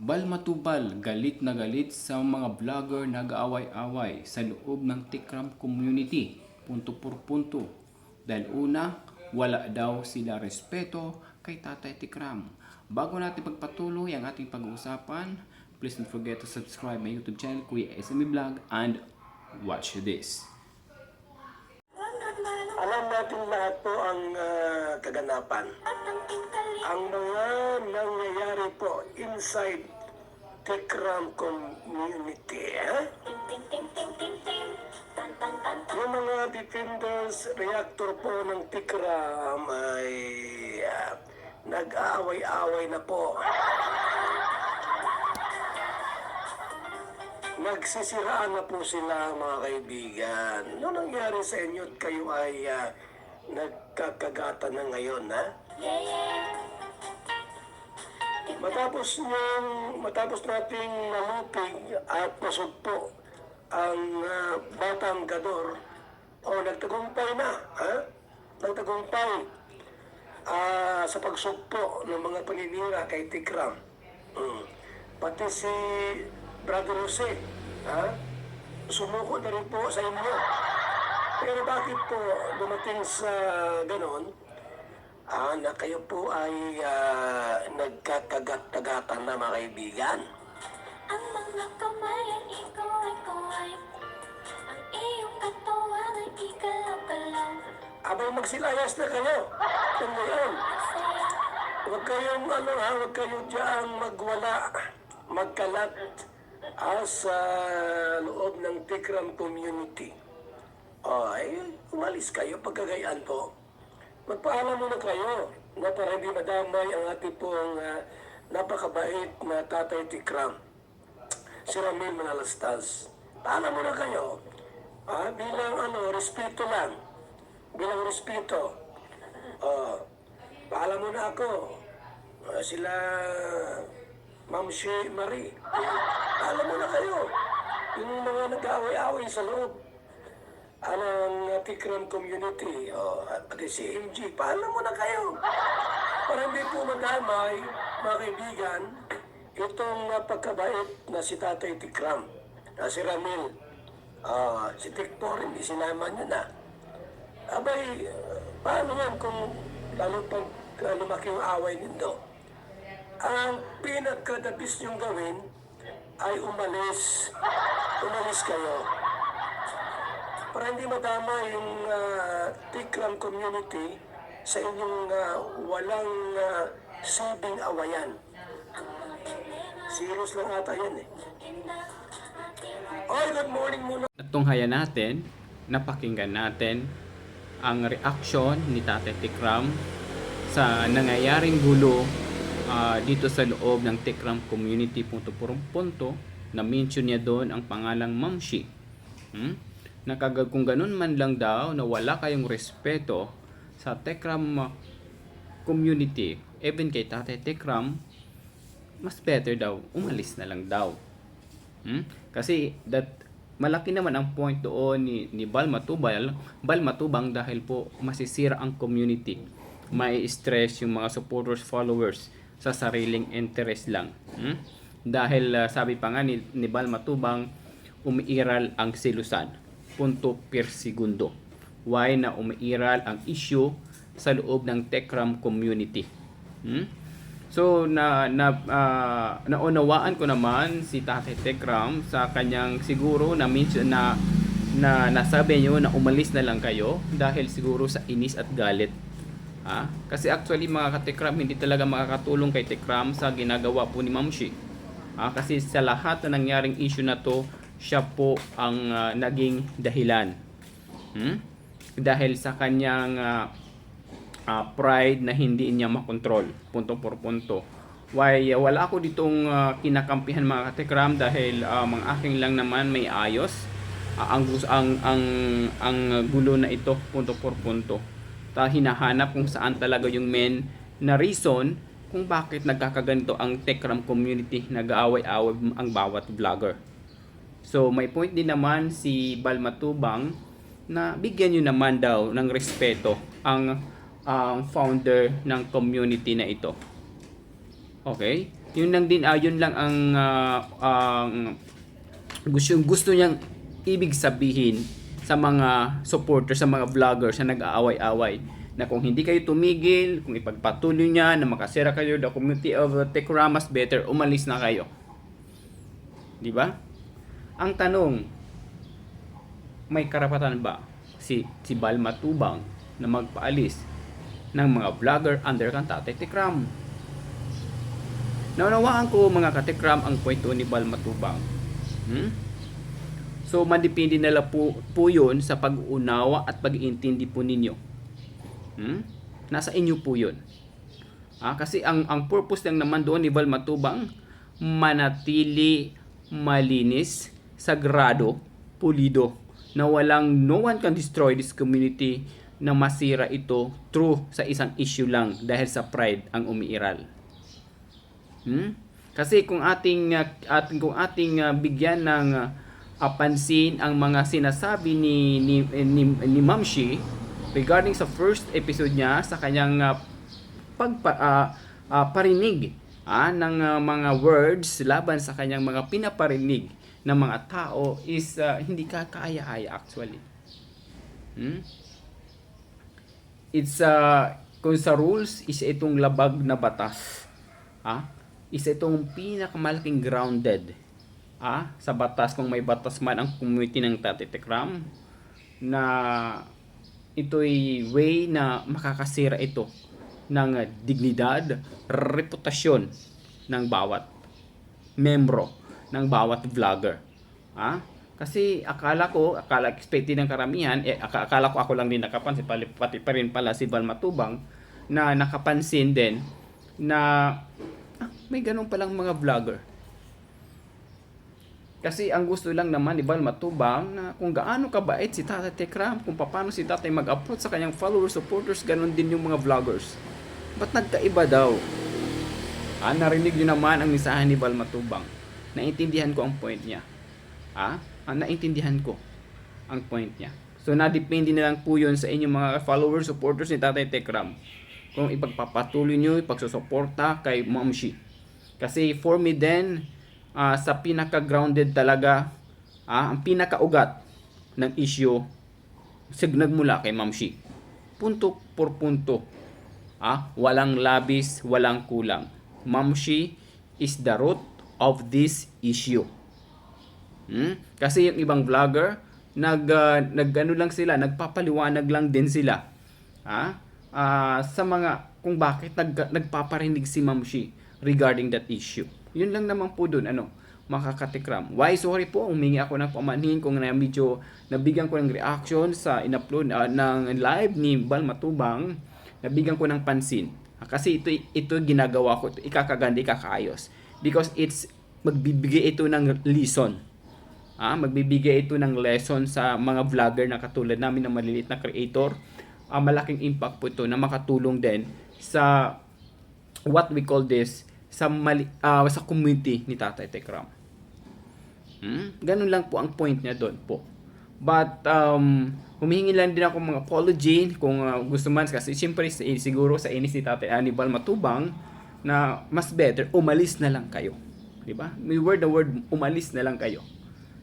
Balmatubal galit na galit sa mga vlogger nag-aaway-away sa loob ng Tikram community. Punto por punto. Dahil una, wala daw sila respeto kay Tatay Tikram. Bago natin pagpatuloy ang ating pag-uusapan, please don't forget to subscribe my YouTube channel, Kuya SME Vlog, and watch this. Alam natin lahat po ang ah, kaganapan. Ang mga nangyayari po inside Tikram community. Eh? Yung mga defenders, reactor po ng Tikram ay ah, nag-aaway-away na po. Nagsisiraan na po sila mga kaibigan. Ano nangyari sa inyo at kayo ay ah, nagkakagatan na ngayon, ha? Matapos niyang, matapos nating nalupig at masugpo ang ah, batang gador, o nagtagumpay na, ha? Nagtagumpay ah, sa pagsugpo ng mga paninira kay Tikram. Mm. Pati si Brother Jose, ha? Sumuko na rin po sa inyo. Pero bakit po dumating sa ganon, ah, na kayo po ay ah, nagkakagat-tagatan na mga kaibigan? Ang mga kamay ay ikaw ay kaway Ang iyong katawan ay ikalaw-kalaw Abang magsilayas na kayo. Kung ngayon, Masaya huwag kayong ano ha, huwag kayo dyan magwala, magkalat ah, sa loob ng Tikram community. Ay, umalis kayo pagkagayaan po. Magpaalam muna kayo na para hindi madamay ang ating pong ah, napakabait na Tatay Tikram. Si Ramil Manalastas. Paalam muna kayo. Ah, bilang ano, respeto lang. Bilang respeto. Oh, paalam muna ako. Ah, sila Ma'am Shi Marie. Paalam muna kayo. Yung mga nag-aaway-away sa loob anong Tikram community o at pati si MG, paalam mo na kayo. Para hindi po madamay, mga kaibigan, itong napagkabait na si Tatay Tikram, na si Ramil, ah si Tiktor, hindi sinama niyo na. Abay, ah, paano yan kung lalo pag ah, lumaki yung away nindo? Ang pinagkadabis niyong gawin ay umalis. Umalis kayo para hindi madama yung uh, Tikram community sa inyong ah, walang uh, sabing awayan. Serious lang ata yan eh. Oy, good morning muna. At tunghayan natin, napakinggan natin ang reaksyon ni Tate Tikram sa nangyayaring gulo ah, dito sa loob ng Tikram community punto punto na mention niya doon ang pangalang Mamshi. Hmm? Nakagag kung ganun man lang daw na wala kayong respeto sa Tekram ah, community, even kay Tate Tekram, mas better daw, umalis na lang daw. Hmm? Kasi that malaki naman ang point doon ni, ni Bal Matubal, Bal Matubang dahil po masisira ang community. May stress yung mga supporters, followers sa sariling interest lang. Hmm? Dahil ah, sabi pa nga ni, ni Bal Matubang, umiiral ang silusan. Punto per segundo. Why na umiiral ang issue sa loob ng Tekram community. Hmm? So na na ah, naunawaan ko naman si Tatay Tekram sa kanyang siguro na mention na na nasabi niyo na umalis na lang kayo dahil siguro sa inis at galit. Ah, kasi actually mga katekram hindi talaga makakatulong kay Tekram sa ginagawa po ni Ma'am Shi. Ah, kasi sa lahat na nangyaring issue na to, siya po ang ah, naging dahilan. Hmm? Dahil sa kanyang ah, ah, pride na hindi niya makontrol punto por punto why ah, wala ako ditong ah, kinakampihan mga katekram dahil um, ang aking lang naman may ayos Ah, ang, ang ang ang gulo na ito punto por punto hinahanap kung saan talaga yung main na reason kung bakit nagkakaganito ang Tekram community nag-aaway-away ang bawat vlogger So may point din naman si Balmatubang na bigyan nyo naman daw ng respeto ang ang founder ng community na ito. Okay? Yun lang din, yun lang ang ah, ang gusto, gusto niyang ibig sabihin sa mga supporters, sa mga vloggers na nag-aaway-away na kung hindi kayo tumigil, kung ipagpatuloy niya na makasira kayo the community of Tekram, mas better umalis na kayo. Di ba? Ang tanong, may karapatan ba si si Bal Matubang na magpaalis ng mga vlogger under kang Tatay Tikram? Naunawaan ko mga katikram ang kwento ni Bal Matubang. Hmm? So, madepende nila po, po yun sa pag-unawa at pag-iintindi po ninyo. Hmm? Nasa inyo po yun. Ah, kasi ang, ang purpose lang naman doon ni Val Matubang, manatili malinis, sagrado, pulido, na walang no one can destroy this community na masira ito true sa isang issue lang dahil sa pride ang umiiral. Hmm? Kasi kung ating uh, ating kung ating uh, bigyan ng uh, pansin ang mga sinasabi ni ni ni, ni Ma'am regarding sa first episode niya sa kanyang uh, pagpa uh, uh, parinig ah, ng uh, mga words laban sa kanyang mga pinaparinig ng mga tao is uh, hindi ka kaya-aya actually. Hmm? It's uh, kung sa rules is itong labag na batas. Ah? Is itong pinakamalaking grounded ah, sa batas kung may batas man ang community ng Tatitikram na ito'y way na makakasira ito ng dignidad, reputasyon ng bawat membro ng bawat vlogger. Ah? Kasi akala ko, akala expected ng karamihan, eh, aka- akala ko ako lang din nakapansin, pati, pati pa rin pala si Val Matubang, na nakapansin din na ah, may ganun palang mga vlogger. Kasi ang gusto lang naman ni Val Matubang na kung gaano kabait si Tatay Tekram, kung paano si Tatay mag-approach sa kanyang followers, supporters, ganun din yung mga vloggers. Ba't nagkaiba daw? Ah, narinig nyo naman ang misahan ni Val Matubang. Naintindihan ko ang point niya. Ah, ah naintindihan ko ang point niya. So, nadepende na lang po yun sa inyong mga followers, supporters ni Tatay Tekram. Kung ipagpapatuloy nyo, ipagsusuporta kay Ma'am Shi. Kasi for me then, ah, sa pinaka-grounded talaga, ah, ang pinaka-ugat ng issue, sig nagmula kay Ma'am Shi. Punto por punto. Ah, walang labis, walang kulang. Ma'am Shi is the root of this issue. Hmm? Kasi yung ibang vlogger, nag, ah, nag ano lang sila, nagpapaliwanag lang din sila. Ah, sa mga kung bakit nag, nagpaparinig si Ma'am Shi regarding that issue. Yun lang naman po dun, ano, makakatikram. Why, sorry po, humingi ako ng pamanhin kung na medyo nabigyan ko ng reaction sa in-upload ah, ng live ni Bal Matubang, nabigyan ko ng pansin. Ah, Kasi ito, ito ginagawa ko, ito ikakaganda, ikakaayos. Because it's, magbibigay ito ng lesson. Ah, magbibigay ito ng lesson sa mga vlogger na katulad namin na maliliit na creator. Ah, malaking impact po ito na makatulong din sa what we call this sa mali, ah, sa community ni Tatay Tekram. Hmm? Ganun lang po ang point niya doon po. But um, humihingi lang din ako mga apology kung ah, gusto man kasi siyempre si- siguro sa inis ni Tatay Anibal Matubang na mas better umalis na lang kayo. 'Di ba? May word the word umalis na lang kayo.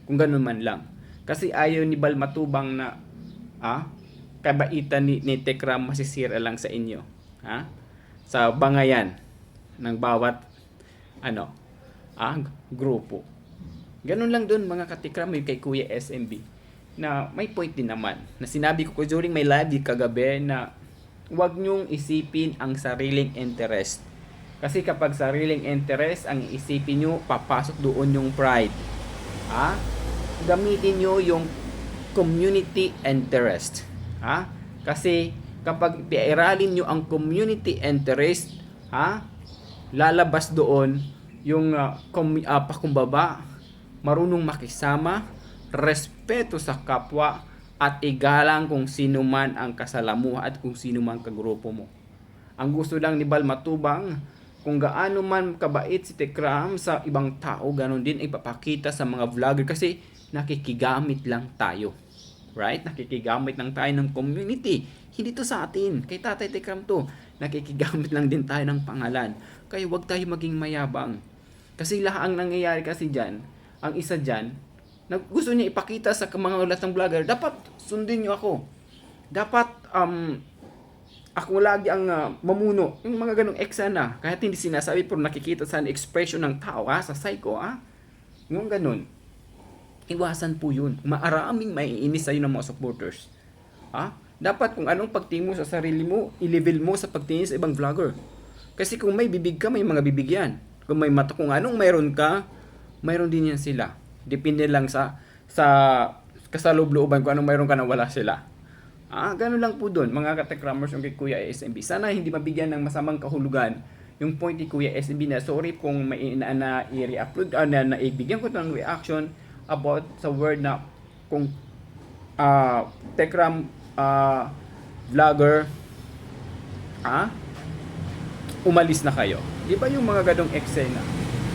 Kung ganun man lang. Kasi ayaw ni Bal Matubang na ah, kabaitan ni, ni Tekram masisira lang sa inyo. Ha? Sa bangayan ng bawat ano, ah, grupo. Ganun lang doon mga katikram may kay Kuya SMB na may point din naman na sinabi ko during my live kagabi na huwag nyong isipin ang sariling interest. Kasi kapag sariling interest ang isipin nyo, papasok doon yung pride. Ha? Gamitin nyo yung community interest. Ha? Kasi kapag piiralin nyo ang community interest, ha? Lalabas doon yung uh, kom- ah, pakumbaba, marunong makisama, respeto sa kapwa, at igalang kung sino man ang kasalamuha at kung sino man kagrupo mo. Ang gusto lang ni Bal Matubang, kung gaano man kabait si Tekram sa ibang tao, ganon din ipapakita sa mga vlogger kasi nakikigamit lang tayo. Right? Nakikigamit lang tayo ng community. Hindi to sa atin. Kay Tatay Tekram to. Nakikigamit lang din tayo ng pangalan. Kaya wag tayo maging mayabang. Kasi lahat ang nangyayari kasi dyan, ang isa dyan, na gusto niya ipakita sa mga ulat ng vlogger, dapat sundin niyo ako. Dapat, um, ako lagi ang ah, mamuno. Yung mga ganong eksena, kahit hindi sinasabi, pero nakikita sa expression ng tao, ha, sa psycho, ha. Yung ganon. Iwasan po yun. Maaraming maiinis sa'yo ng mga supporters. Ha? Dapat kung anong pagtingin mo sa sarili mo, i-level mo sa pagtingin sa ibang vlogger. Kasi kung may bibig ka, may mga bibig yan. Kung may mata, kung anong mayroon ka, mayroon din yan sila. Depende lang sa sa kasaloob-looban kung anong mayroon ka na wala sila. Ah, ganun lang po doon, mga katekramers yung kay Kuya SMB. Sana hindi mabigyan ng masamang kahulugan yung point ni Kuya SMB na sorry kung may na, na i-re-upload, ah, na, na ibigyan ko ng reaction about sa word na kung ah Tekram ah, vlogger ah umalis na kayo. Di ba yung mga ganong eksena?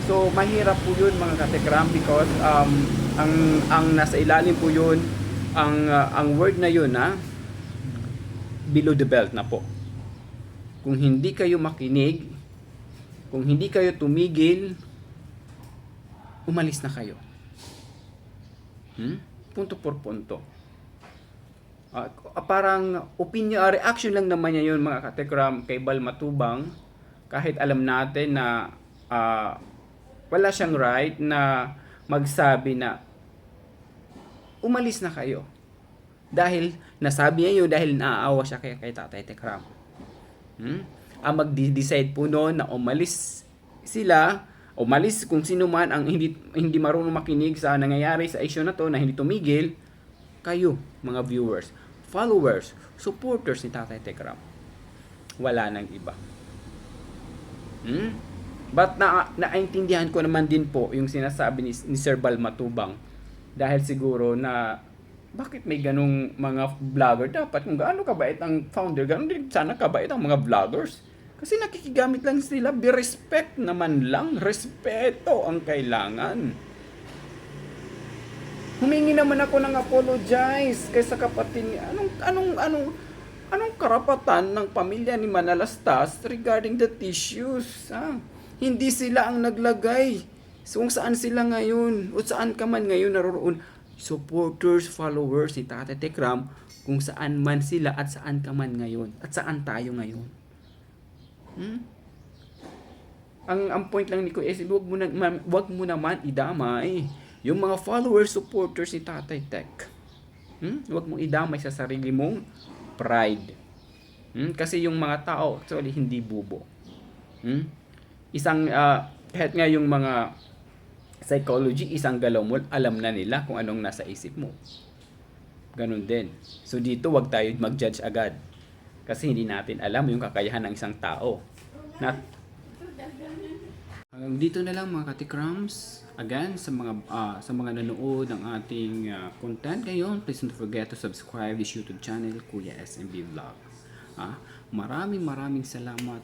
So, mahirap po yun mga katekram because um, ang, ang nasa ilalim po yun, ang, uh, ang word na yun na below the belt na po. Kung hindi kayo makinig, kung hindi kayo tumigil, umalis na kayo. Hmm? Punto por punto. Ah, parang opinion, ah, reaction lang naman niya yun mga katekram kay Bal Matubang kahit alam natin na ah, wala siyang right na magsabi na umalis na kayo. Dahil nasabi niya yun dahil naaawa siya kay, kay Tatay Tekram. Hmm? Ang magdi-decide po noon na umalis sila, umalis kung sino man ang hindi hindi marunong makinig sa nangyayari sa issue na to na hindi tumigil, kayo mga viewers, followers, supporters ni Tatay Tekram. Wala nang iba. Hmm? But na naintindihan ko naman din po yung sinasabi ni, ni Sir Bal Matubang dahil siguro na bakit may ganong mga vlogger dapat kung gaano kabait ang founder ganon din sana kabait ang mga vloggers kasi nakikigamit lang sila be respect naman lang respeto ang kailangan humingi naman ako ng apologize kay sa kapatid ni anong anong anong anong karapatan ng pamilya ni Manalastas regarding the tissues ha? hindi sila ang naglagay so kung saan sila ngayon o saan ka man ngayon naroroon supporters, followers ni Tate Tekram kung saan man sila at saan ka man ngayon at saan tayo ngayon. Hmm? Ang ang point lang ni Kuya wag mo na wag mo naman idamay yung mga followers, supporters ni Tatay Tek. Hmm? Wag mong idamay sa sarili mong pride. Hmm? Kasi yung mga tao actually hindi bubo. Hmm? Isang ah, kahit nga yung mga psychology, isang galaw mo, alam na nila kung anong nasa isip mo. Ganun din. So dito, wag tayo mag-judge agad. Kasi hindi natin alam yung kakayahan ng isang tao. Not, Hanggang dito na lang mga katikrams. Again, sa mga ah, sa mga nanood ng ating ah, content ngayon, please don't forget to subscribe this YouTube channel, Kuya SMB Vlog. Ah, maraming maraming salamat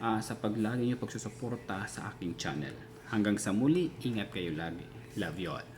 ah, sa paglagi niyo pagsusuporta sa aking channel. Hanggang sa muli, ingat kayo lagi. Love you all.